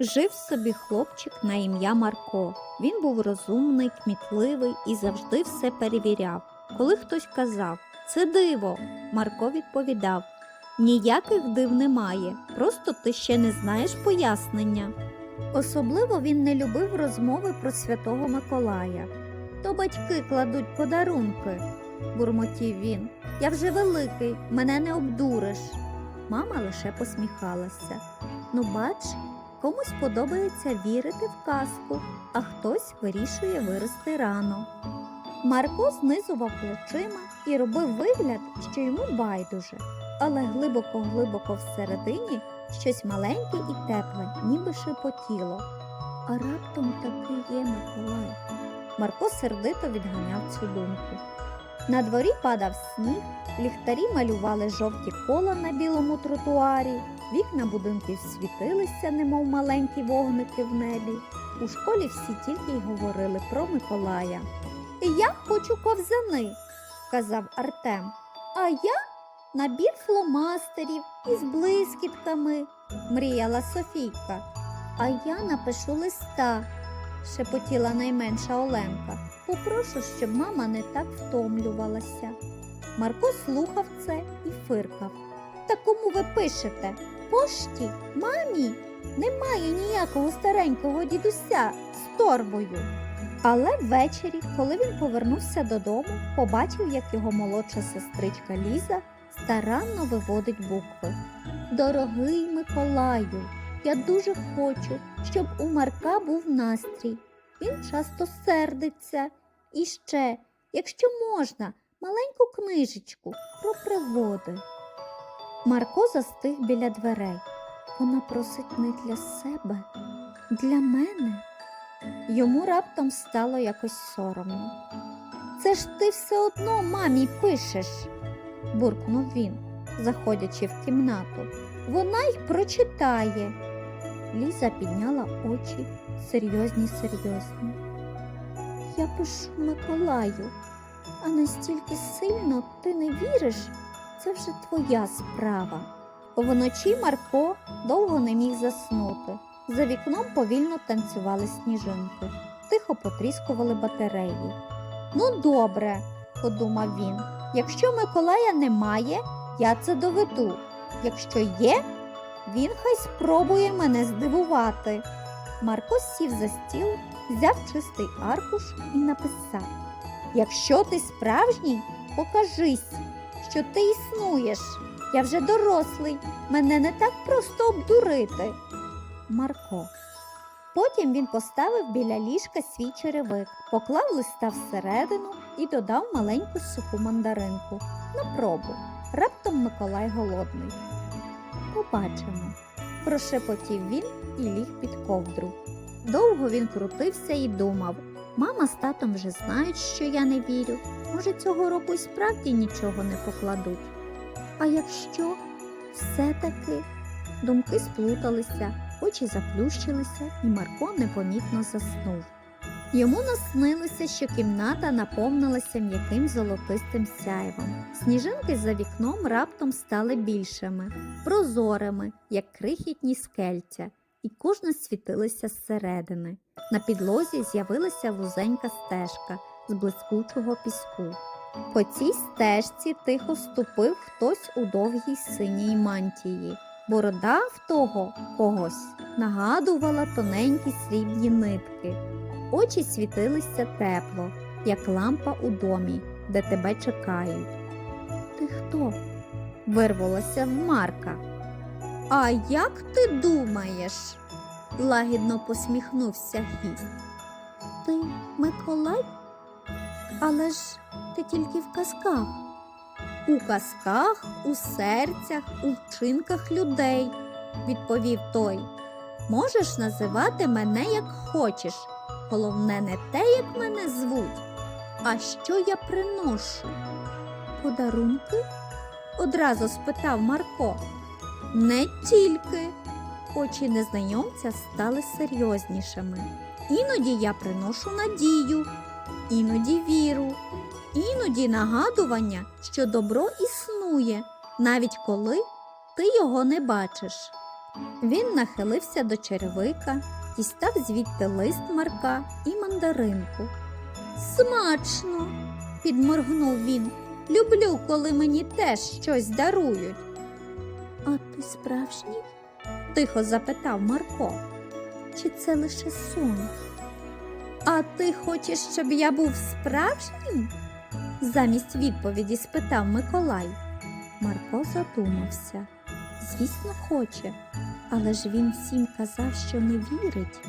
Жив собі хлопчик на ім'я Марко. Він був розумний, кмітливий і завжди все перевіряв. Коли хтось казав це диво, Марко відповідав ніяких див немає, просто ти ще не знаєш пояснення. Особливо він не любив розмови про святого Миколая. То батьки кладуть подарунки, бурмотів він. Я вже великий, мене не обдуриш. Мама лише посміхалася. Ну, бач, комусь подобається вірити в казку, а хтось вирішує вирости рано. Марко знизував плечима і робив вигляд, що йому байдуже, але глибоко-глибоко всередині щось маленьке і тепле, ніби шепотіло. А раптом таки є Миколай. Марко сердито відганяв цю думку. На дворі падав сніг, ліхтарі малювали жовті кола на білому тротуарі, вікна будинків світилися, немов маленькі вогники в небі. У школі всі тільки й говорили про Миколая. Я хочу ковзани, сказав Артем. А я набір фломастерів із блискітками, мріяла Софійка. А я напишу листа, шепотіла найменша Оленка. Попрошу, щоб мама не так втомлювалася. Марко слухав це і фиркав. Та кому ви пишете? Пошті, мамі, немає ніякого старенького дідуся з торбою. Але ввечері, коли він повернувся додому, побачив, як його молодша сестричка Ліза старанно виводить букви. Дорогий Миколаю, я дуже хочу, щоб у Марка був настрій. Він часто сердиться. І ще, якщо можна, маленьку книжечку про пригоди. Марко застиг біля дверей. Вона просить не для себе, для мене. Йому раптом стало якось соромно. Це ж ти все одно мамі пишеш, буркнув він, заходячи в кімнату. Вона й прочитає. Ліза підняла очі, серйозні, серйозні. Я пишу Миколаю, а настільки сильно ти не віриш, це вже твоя справа. Вночі Марко довго не міг заснути. За вікном повільно танцювали сніжинки, тихо потріскували батареї. Ну, добре, подумав він. Якщо Миколая немає, я це доведу. Якщо є, він хай спробує мене здивувати. Марко сів за стіл, взяв чистий аркуш і написав: Якщо ти справжній, покажись, що ти існуєш. Я вже дорослий, мене не так просто обдурити. Марко. Потім він поставив біля ліжка свій черевик, поклав листа всередину і додав маленьку суху мандаринку на пробу. Раптом Миколай голодний. Побачимо, прошепотів він і ліг під ковдру. Довго він крутився і думав мама з татом вже знають, що я не вірю. Може, цього року й справді нічого не покладуть. А якщо все-таки думки сплуталися, очі заплющилися, і Марко непомітно заснув. Йому наснилося, що кімната наповнилася м'яким золотистим сяйвом. Сніжинки за вікном раптом стали більшими, прозорими, як крихітні скельця, і кожна світилася зсередини. На підлозі з'явилася вузенька стежка з блискучого піску. По цій стежці тихо ступив хтось у довгій синій мантії. Борода в того когось нагадувала тоненькі срібні нитки. Очі світилися тепло, як лампа у домі, де тебе чекають. Ти хто? вирвалося в Марка. А як ти думаєш? Лагідно посміхнувся гість. Ти Миколай? Але ж ти тільки в казках. У казках, у серцях, у вчинках людей, відповів той. Можеш називати мене як хочеш. Головне не те, як мене звуть, а що я приношу. Подарунки? одразу спитав Марко. Не тільки. Очі незнайомця стали серйознішими. Іноді я приношу надію, іноді віру, іноді нагадування, що добро існує, навіть коли ти його не бачиш. Він нахилився до черевика, дістав звідти лист Марка і мандаринку. Смачно, підморгнув він. Люблю, коли мені теж щось дарують. А ти справжній? Тихо запитав Марко. Чи це лише сон? А ти хочеш, щоб я був справжнім? замість відповіді спитав Миколай. Марко задумався. Звісно, хоче, але ж він всім казав, що не вірить.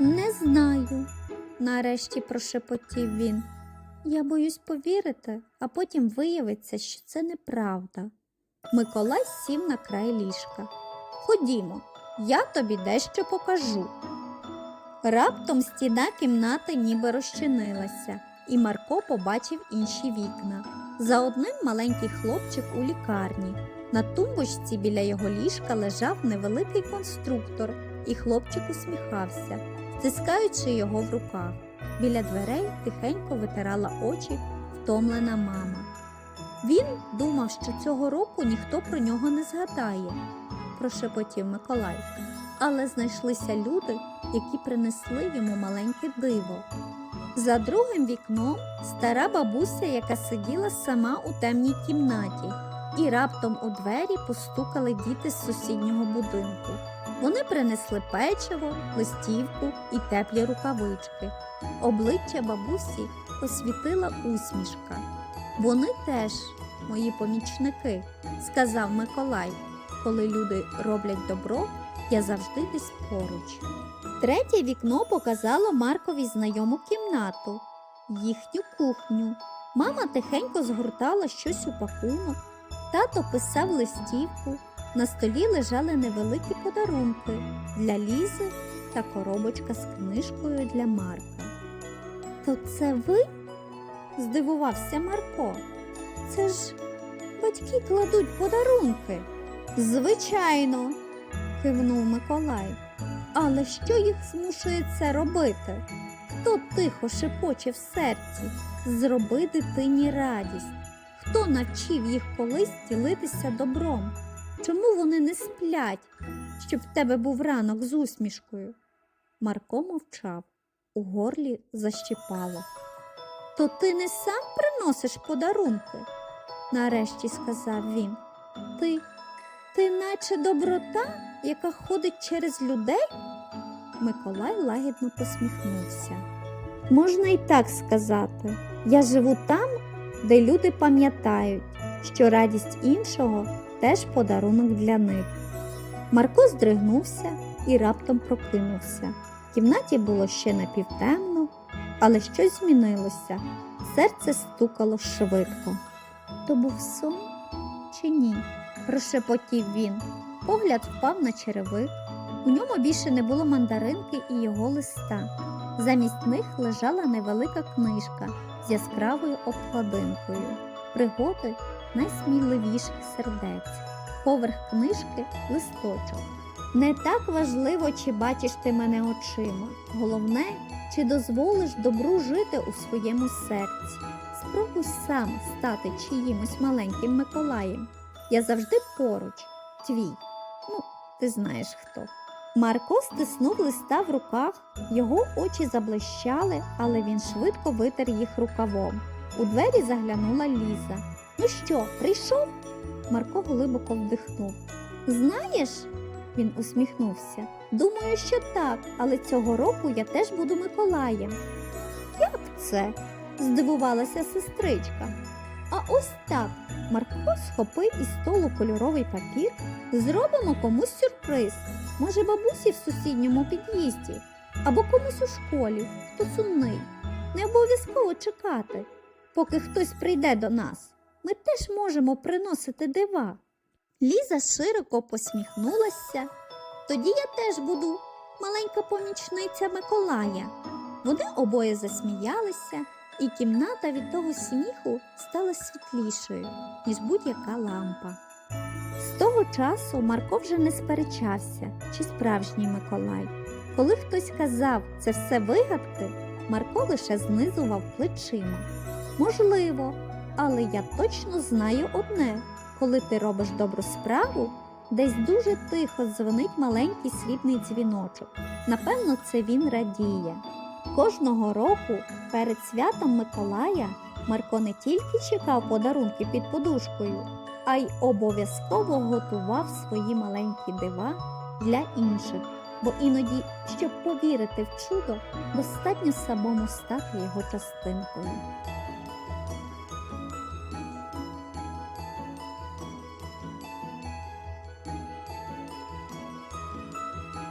Не знаю, нарешті прошепотів він. Я боюсь повірити, а потім виявиться, що це неправда. Миколай сів на край ліжка. Ходімо, я тобі дещо покажу. Раптом стіна кімнати ніби розчинилася, і Марко побачив інші вікна. За одним маленький хлопчик у лікарні. На тумбочці біля його ліжка лежав невеликий конструктор, і хлопчик усміхався, стискаючи його в руках. Біля дверей тихенько витирала очі втомлена мама. Він думав, що цього року ніхто про нього не згадає, прошепотів Миколай. Але знайшлися люди, які принесли йому маленьке диво. За другим вікном стара бабуся, яка сиділа сама у темній кімнаті, і раптом у двері постукали діти з сусіднього будинку. Вони принесли печиво, листівку і теплі рукавички. Обличчя бабусі освітила усмішка. Вони теж мої помічники, сказав Миколай. Коли люди роблять добро, я завжди десь поруч. Третє вікно показало Маркові знайому кімнату, їхню кухню. Мама тихенько згортала щось у пакунок, тато писав листівку. На столі лежали невеликі подарунки для Лізи та коробочка з книжкою для Марка. То це ви? здивувався Марко. Це ж батьки кладуть подарунки. Звичайно, кивнув Миколай. Але що їх змушує це робити? Хто тихо шепоче в серці, зроби дитині радість? Хто навчив їх колись ділитися добром? Чому вони не сплять, щоб в тебе був ранок з усмішкою? Марко мовчав, у горлі защіпало. То ти не сам приносиш подарунки? нарешті сказав він. Ти, ти наче доброта, яка ходить через людей? Миколай лагідно посміхнувся. Можна і так сказати. Я живу там, де люди пам'ятають, що радість іншого теж подарунок для них. Марко здригнувся і раптом прокинувся. В кімнаті було ще напівтемно, але щось змінилося. Серце стукало швидко. То був сон чи ні? Прошепотів він. Погляд впав на черевик. У ньому більше не було мандаринки і його листа. Замість них лежала невелика книжка з яскравою обкладинкою. Пригоди найсміливіших сердець. Поверх книжки листочок. Не так важливо, чи бачиш ти мене очима. Головне, чи дозволиш добру жити у своєму серці. Спробуй сам стати чиїмось маленьким Миколаєм. Я завжди поруч, твій. Ну, ти знаєш хто. Марко стиснув листа в руках, його очі заблищали, але він швидко витер їх рукавом. У двері заглянула Ліза. Ну що, прийшов? Марко глибоко вдихнув. Знаєш, він усміхнувся. Думаю, що так, але цього року я теж буду Миколаєм. Як це? здивувалася сестричка. А ось так Марко схопив із столу кольоровий папір. Зробимо комусь сюрприз. Може, бабусі в сусідньому під'їзді або комусь у школі, хто сумний. Не обов'язково чекати, поки хтось прийде до нас. Ми теж можемо приносити дива. Ліза широко посміхнулася. Тоді я теж буду маленька помічниця Миколая. Вони обоє засміялися, і кімната від того сміху стала світлішою, ніж будь-яка лампа. З того часу Марко вже не сперечався, чи справжній Миколай. Коли хтось казав це все вигадки, Марко лише знизував плечима. Можливо, але я точно знаю одне: коли ти робиш добру справу, Десь дуже тихо дзвонить маленький срібний дзвіночок. Напевно, це він радіє. Кожного року перед святом Миколая Марко не тільки чекав подарунки під подушкою, а й обов'язково готував свої маленькі дива для інших, бо іноді, щоб повірити в чудо, достатньо самому стати його частинкою.